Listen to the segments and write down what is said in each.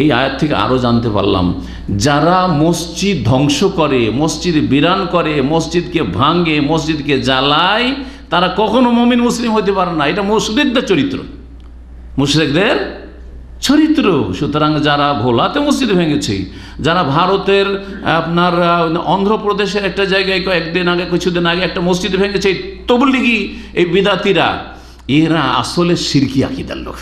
এই আয়াত থেকে আরও জানতে পারলাম, যারা মসজিদ ধ্বংস করে, মসজিদ বিরান করে, মসজিদকে ভাঙে, মসজিদকে জ্বালায়, তারা কখনো মমিন মুসলিম হতে পারে না। এটা মুসলিকদের চরিত্র। মুশরিকদের চরিত্র। সুতরাং যারা ভোলাতে মসজিদ ভেঙেছে, যারা ভারতের আপনার অন্ধ্রপ্রদেশের একটা জায়গায় কয়েকদিন আগে, কিছুদিন আগে একটা মসজিদ ভেঙেছে, তবলিগি এই বিদাতিরা, এরা আসলে সিরকি আকিদার লোক।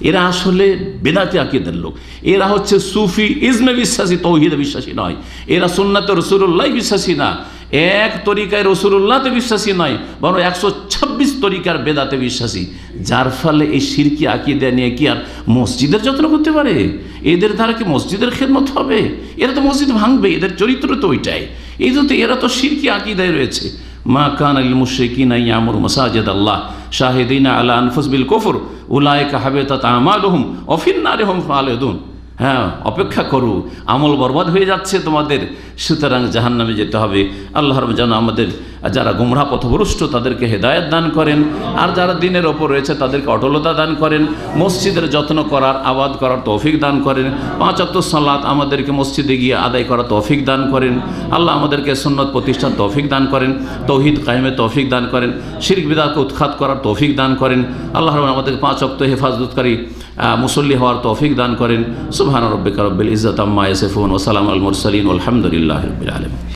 এরা আসলে বেদাতি আকিদের লোক। এরা হচ্ছে সুফি ইজমে বিশ্বাসী, তৌহিদে বিশ্বাসী নয়। এরা সুন্নাতে রসুল্লাহ বিশ্বাসী না। এক তরিকায় রসুল্লাহতে বিশ্বাসী নয়, বরং একশো ছাব্বিশ তরিকার বেদাতে বিশ্বাসী। যার ফলে এই সিরকি আকিদা নিয়ে কি আর মসজিদের যত্ন করতে পারে? এদের দ্বারা কি মসজিদের খেদমত হবে? এরা তো মসজিদ ভাঙবে, এদের চরিত্র তো ওইটাই। এই তো এরা তো সিরকি আকিদায় রয়েছে। মা কান আল মুশরিকিনা ইয়ামুর মাসাজিদ আল্লাহ। শাহিদিনা আলা আনফুস বিল কুফর। উলাইকা হাবিতাত আমালুহুম। ওয়া ফিন নারিহুম খালিদুন হ্যাঁ অপেক্ষা করু। আমল বরবাদ হয়ে যাচ্ছে তোমাদের। সুতরাং জাহান্নামে যেতে হবে। আল্লাহর যেন আমাদের যারা গুমরা পথভ্রষ্ট তাদেরকে হেদায়ত দান করেন। আর যারা দিনের ওপর রয়েছে তাদেরকে অটলতা দান করেন। মসজিদের যত্ন করার, আবাদ করার তৌফিক দান করেন। পাঁচ অত্ত সালাত আমাদেরকে মসজিদে গিয়ে আদায় করার তৌফিক দান করেন। আল্লাহ আমাদেরকে সুন্নত প্রতিষ্ঠান তৌফিক দান করেন। তৌহিদ কায়েমে তৌফিক দান করেন। শিরক বিদাকে উৎখাত করার তৌফিক দান করেন। আল্লাহ রহমান আমাদেরকে পাঁচ অক্ত হেফাজতকারী মুসল্লি হওয়ার তৌফিক দান করেন। সুবহান রব্বিকা রব্বিল ইজ্জাত আম্মা ইয়াসিফুন ওয়া সালামু আল মুরসালিন আলামিন।